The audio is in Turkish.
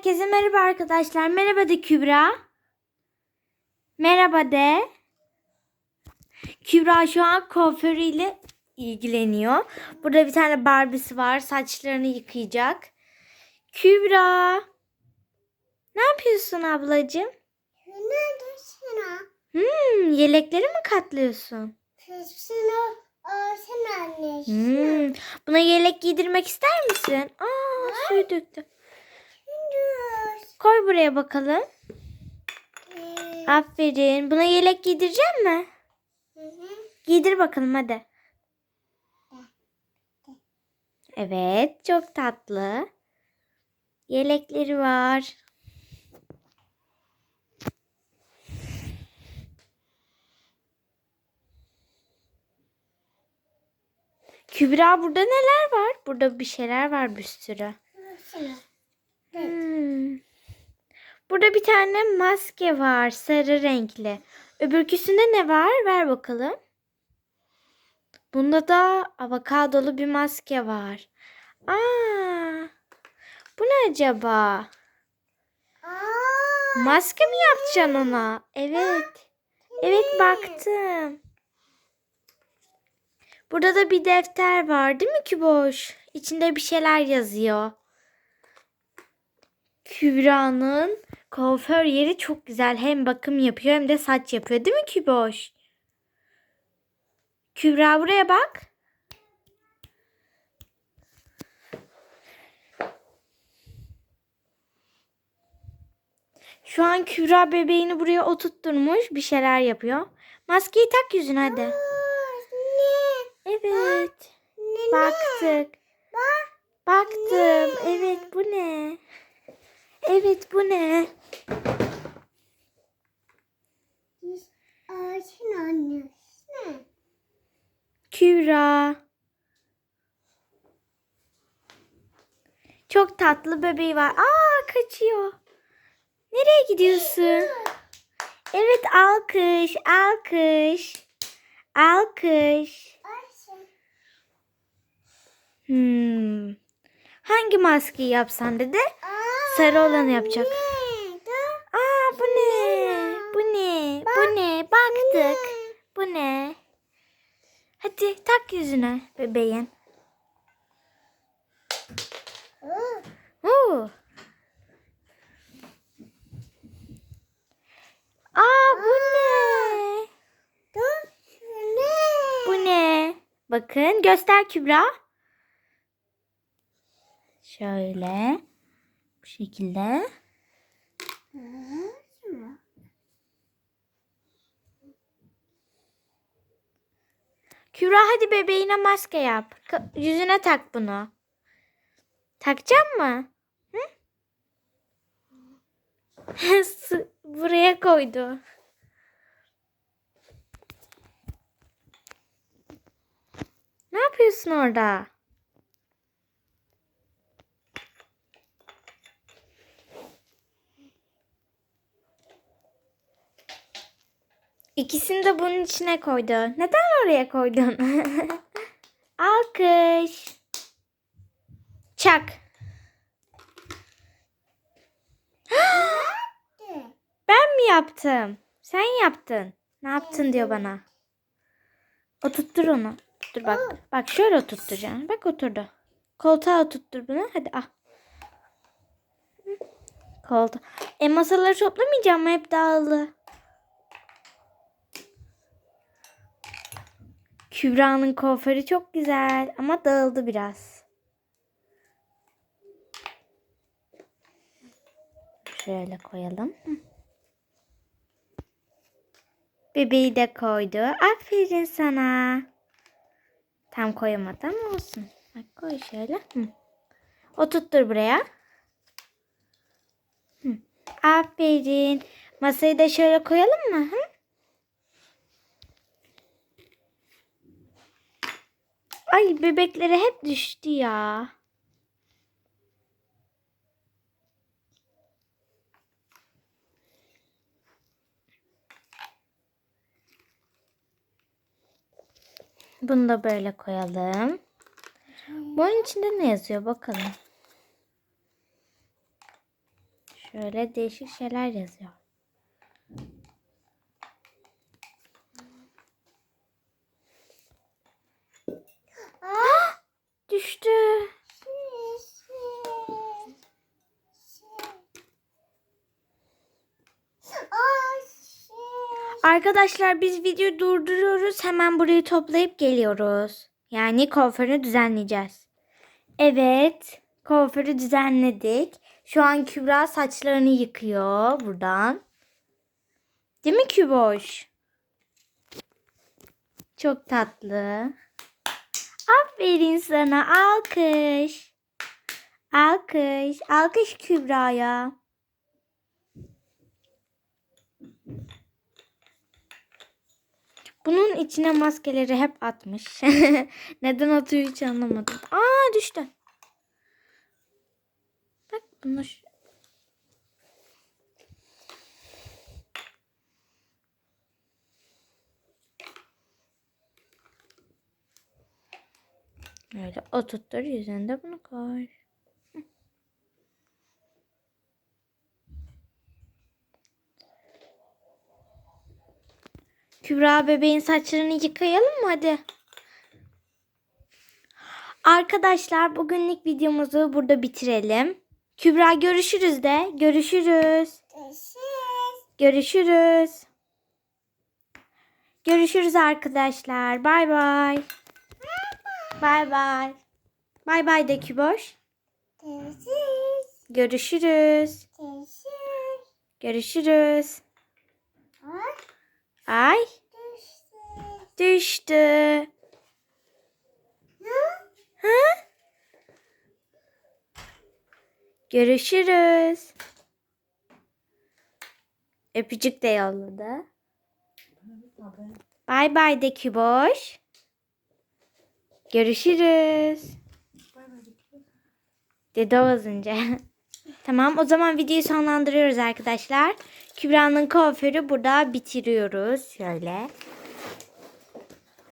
Herkese merhaba arkadaşlar. Merhaba de Kübra. Merhaba de. Kübra şu an kuaförüyle ilgileniyor. Burada bir tane Barbie'si var. Saçlarını yıkayacak. Kübra. Ne yapıyorsun ablacığım? Neredesin? Hmm, yelekleri mi katlıyorsun? Kızını alsın annesi. Hmm, buna yelek giydirmek ister misin? Aa, suyu döktü. Koy buraya bakalım. Ee, Aferin. Buna yelek giydirecek mi? hı hı. Giydir bakalım hadi. Evet, çok tatlı. Yelekleri var. Kübra burada neler var? Burada bir şeyler var bir sürü. Hmm. Burada bir tane maske var, sarı renkli. Öbürküsünde ne var? Ver bakalım. Bunda da avokadolu bir maske var. Aa, bu ne acaba? Aa, Maske mi yapacaksın ona? Evet. Evet baktım. Burada da bir defter var değil mi Küboş? İçinde bir şeyler yazıyor. Kübra'nın kuaför yeri çok güzel. Hem bakım yapıyor hem de saç yapıyor değil mi Küboş? Kübra buraya bak. Şu an Kübra bebeğini buraya oturtturmuş. Bir şeyler yapıyor. Maskeyi tak yüzüne hadi. ne? Evet. Ne? Baktık. Baktım. Evet bu ne? Evet bu ne? Alsın annesi. Kübra. Çok tatlı bebeği var. Aa kaçıyor. Nereye gidiyorsun? Evet alkış, alkış. Alkış. Hmm. Hangi maskeyi yapsan dedi? Aa, Sarı olanı yapacak. ne? Aa bu ne? Bu ne? Bu ne? Baktık. Bu ne? Hadi tak yüzüne bebeğin. Oo. Aa bu ne? Ne? Bu ne? Bakın göster Kübra. Şöyle. Bu şekilde. Kübra hadi bebeğine maske yap. Yüzüne tak bunu. Takacak mı? Hı? Buraya koydu. Ne yapıyorsun orada? İkisini de bunun içine koydu. Neden oraya koydun? Alkış. Çak. Ben mi yaptım? Sen yaptın. Ne yaptın diyor bana. Oturttur onu. Dur bak. Bak şöyle oturtturacağım. Bak oturdu. Koltuğa oturttur bunu. Hadi al. Hı. Koltuğa. E masaları toplamayacağım mı? Hep dağıldı. Kübra'nın kuaförü çok güzel ama dağıldı biraz. Şöyle koyalım. Bebeği de koydu. Aferin sana. Tam koyamadı ama olsun. Bak koy şöyle. Hı. Oturttur buraya. Hı. Aferin. Masayı da şöyle koyalım mı? Hı? Ay bebeklere hep düştü ya. Bunu da böyle koyalım. Bunun içinde ne yazıyor bakalım. Şöyle değişik şeyler yazıyor. Düştü. Arkadaşlar biz videoyu durduruyoruz. Hemen burayı toplayıp geliyoruz. Yani kuaförünü düzenleyeceğiz. Evet. Kuaförü düzenledik. Şu an Kübra saçlarını yıkıyor buradan. Değil mi Küboş? Çok tatlı. Aferin sana. Alkış. Alkış. Alkış Kübra'ya. Bunun içine maskeleri hep atmış. Neden atıyor hiç anlamadım. Aa düştü. Bak bunu şu- Öyle oturttur yüzünde bunu koy. Kübra bebeğin saçlarını yıkayalım mı hadi? Arkadaşlar bugünlük videomuzu burada bitirelim. Kübra görüşürüz de. Görüşürüz. Görüşürüz. Görüşürüz arkadaşlar. Bay bay. Bay bay. Bay bay de Küboş. Görüşürüz. Görüşürüz. Ay düştü. Hı? Görüşürüz. Öpücük de yolladı. Bay bay de Küboş. Görüşürüz. Dedi az önce. tamam o zaman videoyu sonlandırıyoruz arkadaşlar. Kübra'nın kuaförü burada bitiriyoruz. Şöyle.